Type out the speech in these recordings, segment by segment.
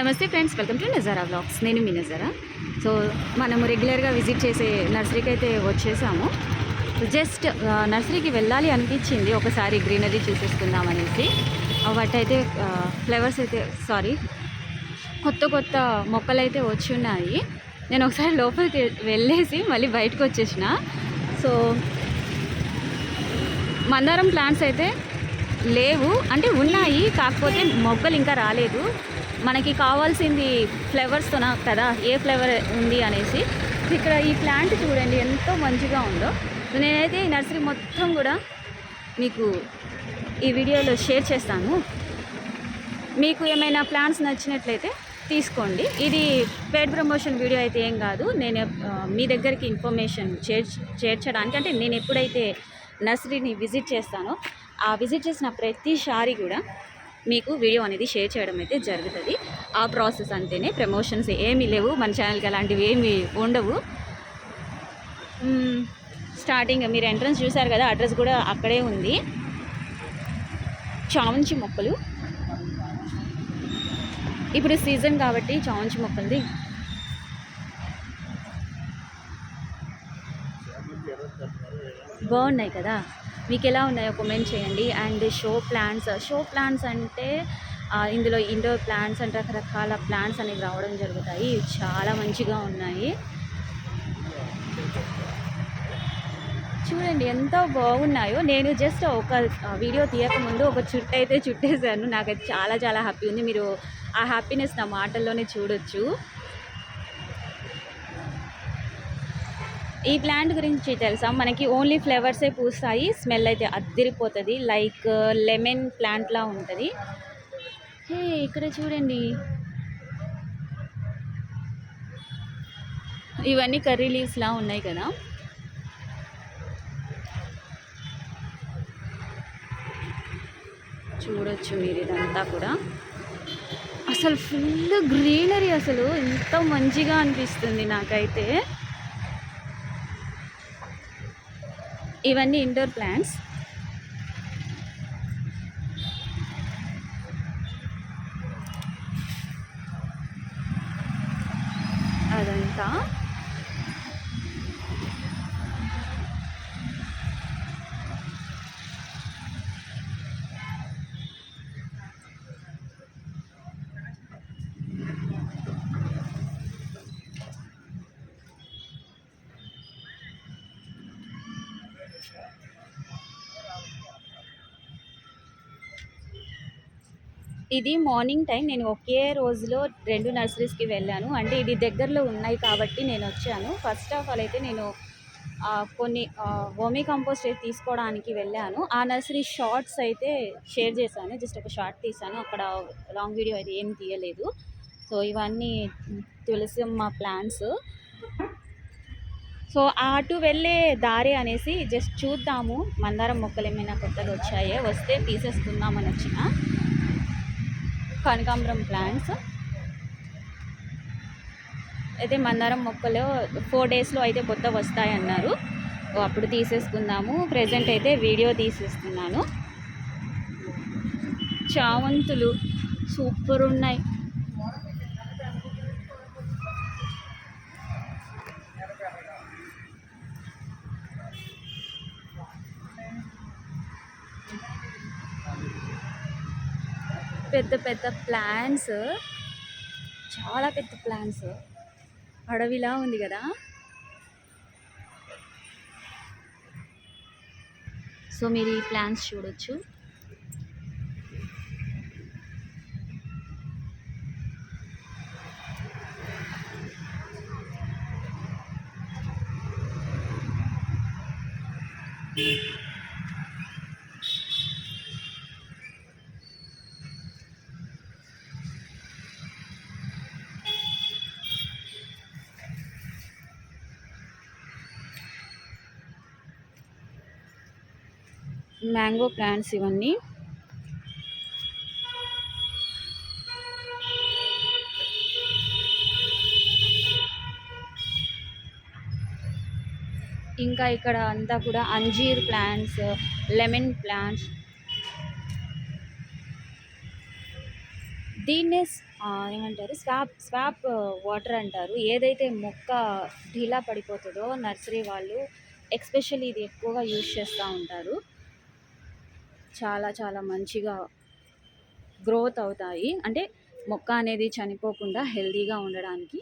నమస్తే friends welcome to Nazara vlogs. నేను మీ నజారా. సో మనము రెగ్యులర్గా విజిట్ చేసే నర్సరీకి అయితే వచ్చేసాము. జస్ట్ నర్సరీకి వెళ్ళాలి అనిపించింది. ఒకసారి గ్రీనరీ చూసేసుకుందాం అనేసి. వాటి అయితే ఫ్లవర్స్ అయితే సారీ కొత్త కొత్త మొక్కలు అయితే వచ్చి ఉన్నాయి. నేను ఒకసారి లోపలికి వెళ్ళేసి మళ్ళీ బయటకు వచ్చేసిన. సో మందారం ప్లాంట్స్ అయితే లేవు. అంటే ఉన్నాయి కాకపోతే మొగ్గలు ఇంకా రాలేదు. మనకి కావాల్సింది ఫ్లవర్స్తోనా కదా? ఏ ఫ్లేవర్ ఉంది అనేసి. ఇక్కడ ఈ ప్లాంట్ చూడండి ఎంతో మంచిగా ఉందో. నేనైతే ఈ నర్సరీ మొత్తం కూడా మీకు ఈ వీడియోలో షేర్ చేస్తాను. మీకు ఏమైనా ప్లాన్స్ నచ్చినట్లయితే తీసుకోండి. ఇది పేడ్ ప్రమోషన్ వీడియో అయితే ఏం కాదు. నేను మీ దగ్గరికి ఇన్ఫర్మేషన్ చేర్చ చేర్చడానికి అంటే నేను ఎప్పుడైతే నర్సరీని విజిట్ చేస్తానో ఆ విజిట్ చేసిన ప్రతిసారి కూడా మీకు వీడియో అనేది షేర్ చేయడం అయితే జరుగుతుంది. ఆ ప్రాసెస్ అంతేనే ప్రమోషన్స్ ఏమీ లేవు. మన ఛానల్కి అలాంటివి ఏమీ ఉండవు. స్టార్టింగ్ మీరు ఎంట్రన్స్ చూసారు కదా అడ్రస్ కూడా అక్కడే ఉంది. చామంచి మొక్కలు. ఇప్పుడు సీజన్ కాబట్టి చామంచి మొక్కలది. బాగున్నాయి కదా? మీకు ఎలా ఉన్నాయో కమెంట్ చేయండి. And show plants show plants అంటే ఇందులో ఇండోర్ ప్లాంట్స్ అండ్ రకరకాల ప్లాంట్స్ అనేవి రావడం జరుగుతాయి. ఇవి చాలా మంచిగా ఉన్నాయి. చూడండి ఎంత బాగున్నాయో. నేను జస్ట్ ఒక వీడియో తీయకముందు ఒక చుట్టు అయితే చుట్టేశాను. నాకైతే చాలా చాలా హ్యాపీ ఉంది. మీరు ఆ హ్యాపీనెస్ నా మాటల్లోనే చూడొచ్చు. ఈ ప్లాంట్ గురించి తెలుసా? మనకి ఓన్లీ ఫ్లేవర్సే పూస్తాయి స్మెల్ అయితే అద్దరిపోతుంది లైక్ లెమన్ uh, ప్లాంట్లా ఉంటుంది. హే ఇక్కడ చూడండి. ఇవన్నీ కర్రీ లీవ్స్లా ఉన్నాయి కదా. చూడొచ్చు మీరు ఇదంతా కూడా. అసలు ఫుల్ గ్రీనరీ అసలు. ఎంత మంచిగా అనిపిస్తుంది నాకైతే. ఇవన్నీ ఇండోర్ ప్లాంట్స్. అదంతా. ఇది మార్నింగ్ టైం. నేను ఒకే రోజులో రెండు నర్సరీస్కి వెళ్ళాను. అంటే ఇది దగ్గరలో ఉన్నాయి కాబట్టి నేను వచ్చాను. ఫస్ట్ ఆఫ్ ఆల్ అయితే నేను కొన్ని హోమీ కంపోస్ట్ అయితే తీసుకోవడానికి వెళ్ళాను. ఆ నర్సరీ షార్ట్స్ అయితే షేర్ చేశాను. జస్ట్ ఒక షార్ట్ తీసాను అక్కడ లాంగ్ వీడియో అయితే ఏం తీయలేదు. సో ఇవన్నీ తులసి మా ప్లాంట్స్. సో అటు వెళ్ళే దారి అనేసి జస్ట్ చూద్దాము. మందారం మొక్కలు ఏమైనా కొత్తగా వచ్చాయో? వస్తే తీసేసుకుందామని వచ్చిన. కనకాంబరం ప్లాంట్స్ అయితే మందారం మొక్కలు ఫోర్ డేస్లో అయితే కొత్త వస్తాయి అన్నారు అప్పుడు తీసేసుకుందాము. ప్రజెంట్ అయితే వీడియో తీసేస్తున్నాను. చావంతులు సూపర్ ఉన్నాయి. పెద్ద పెద్ద ప్లాంట్స్ చాలా పెద్ద ప్లాంట్స్ అడవిలా ఉంది కదా. సో మీరు ఈ ప్లాన్స్ చూడొచ్చు. మ్యాంగో ప్లాంట్స్ ఇవన్నీ. ఇంకా ఇక్కడ అంతా కూడా అంజీర్ ప్లాంట్స్ లెమన్ ప్లాంట్స్. దీన్నే ఏమంటారు? స్వాప్ స్వాప్ వాటర్ అంటారు. ఏదైతే మొక్క ఢీలా పడిపోతుందో నర్సరీ వాళ్ళు ఎక్స్పెషల్లీ ఇది ఎక్కువగా యూజ్ చేస్తూ ఉంటారు. చాలా చాలా మంచిగా గ్రోత్ అవుతాయి. అంటే మొక్క అనేది చనిపోకుండా హెల్తీగా ఉండడానికి.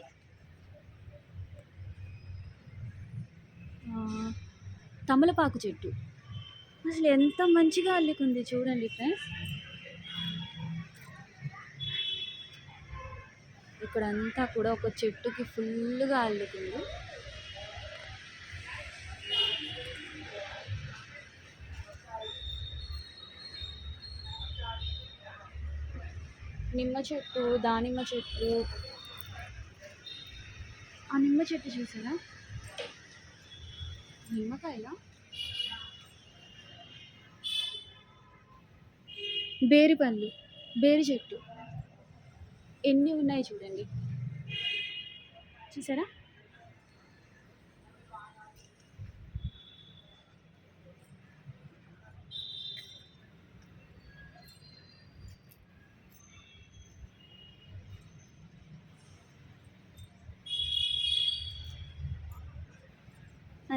తమలపాకు చెట్టు. అసలు ఎంత మంచిగా అల్లుకుంది చూడండి ఫ్రెండ్స్. ఇక్కడంతా కూడా ఒక చెట్టుకి ఫుల్గా అల్లుకుంది. నిమ్మ చెట్టు దానిమ్మ చెట్టు. ఆ నిమ్మ చెట్టు చూసారా? నిమ్మకాయలా? బేరి పండ్లు బేరి చెట్టు. ఎన్ని ఉన్నాయి చూడండి. చూసారా?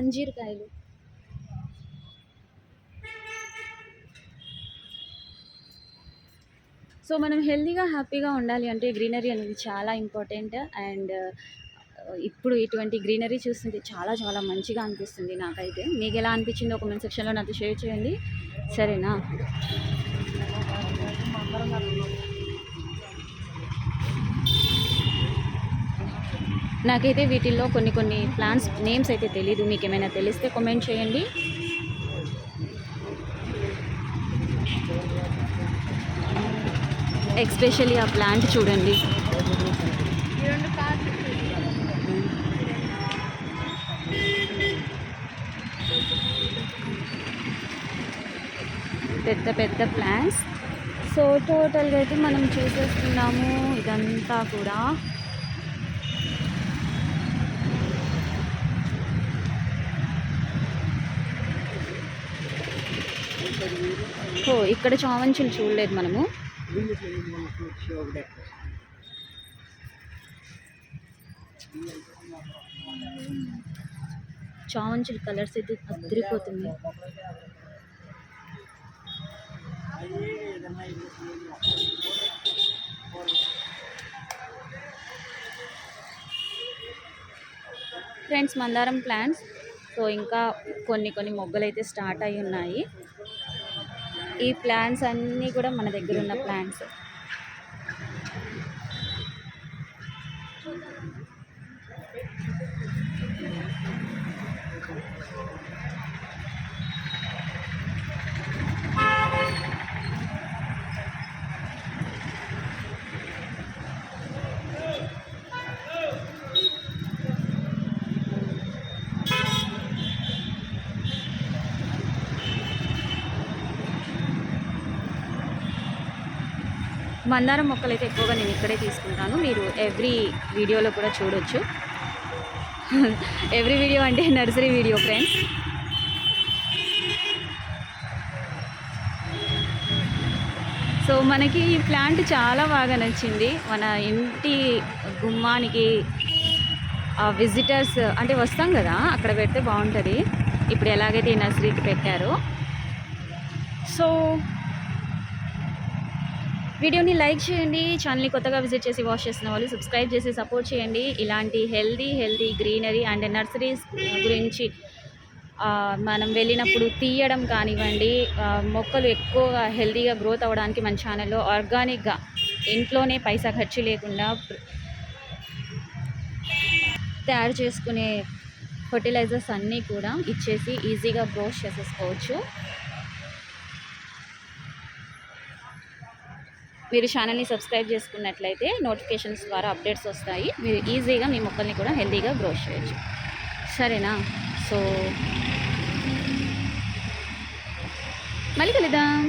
అంజీరకాయలు. సో మనం హెల్తీగా హ్యాపీగా ఉండాలి అంటే గ్రీనరీ అనేది చాలా ఇంపార్టెంట్. అండ్ ఇప్పుడు ఇటువంటి గ్రీనరీ చూస్తుంటే చాలా చాలా మంచిగా అనిపిస్తుంది నాకైతే. మీకు ఎలా అనిపించిందో కామెంట్ సెక్షన్లో నాతో షేర్ చేయండి. సరేనా? నాకైతే వీటిల్లో కొన్ని కొన్ని ప్లాంట్స్ నేమ్స్ అయితే తెలీదు. మీకు ఏమైనా తెలిస్తే కామెంట్ చేయండి. ఎక్స్పెషల్లీ ఆ ప్లాంట్ చూడండి. పెద్ద పెద్ద ప్లాంట్స్ సో టోటల్గా అయితే మనం చూసేస్తున్నాము ఇదంతా కూడా. ఓ ఇక్కడ చామంచులు చూడలేదు మనము. చామంచులు కలర్స్ అయితే అదిరిపోతుంది ఫ్రెండ్స్ మందారం ప్లాంట్స్. సో ఇంకా కొన్ని కొన్ని మొగ్గలు అయితే స్టార్ట్ అయి ఉన్నాయి. ఈ ప్లాంట్స్ అన్నీ కూడా మన దగ్గర ఉన్న ప్లాంట్స్ మందారం మొక్కలు అయితే ఎక్కువగా నేను ఇక్కడే తీసుకుంటాను. మీరు ఎవ్రీ వీడియోలో కూడా చూడొచ్చు. ఎవ్రీ వీడియో అంటే నర్సరీ వీడియో ఫ్రెండ్స్ సో మనకి ఈ ప్లాంట్ చాలా బాగా నచ్చింది. మన ఇంటి గుమ్మానికి విజిటర్స్ అంటే వస్తాం కదా అక్కడ పెడితే బాగుంటుంది. ఇప్పుడు ఎలాగైతే ఈ నర్సరీకి పెట్టారో. సో వీడియోని లైక్ చేయండి ఛానల్ని కొత్తగా విజిట్ చేసి వాచ్ చేస్తున్న వాళ్ళు సబ్స్క్రైబ్ చేసి సపోర్ట్ చేయండి. ఇలాంటి healthy healthy greenery and nurseries గురించి మనం వెళ్ళినప్పుడు తీయడం కానివ్వండి మొక్కలు ఎక్కువగా హెల్దీగా గ్రోత్ అవ్వడానికి మన ఛానల్లో ఆర్గానిక్గా ఇంట్లోనే పైసా ఖర్చు లేకుండా తయారు చేసుకునే ఫర్టిలైజర్స్ అన్నీ కూడా ఇచ్చేసి ఈజీగా గ్రోత్ చేసేసుకోవచ్చు. మీరు ఛానల్ని సబ్స్క్రైబ్ చేసుకున్నట్లయితే నోటిఫికేషన్స్ ద్వారా అప్డేట్స్ వస్తాయి. మీరు ఈజీగా మీ మొక్కల్ని కూడా హెల్తీగా గ్రో చేయొచ్చు. సరేనా? సో మళ్ళీ కలుద్దాం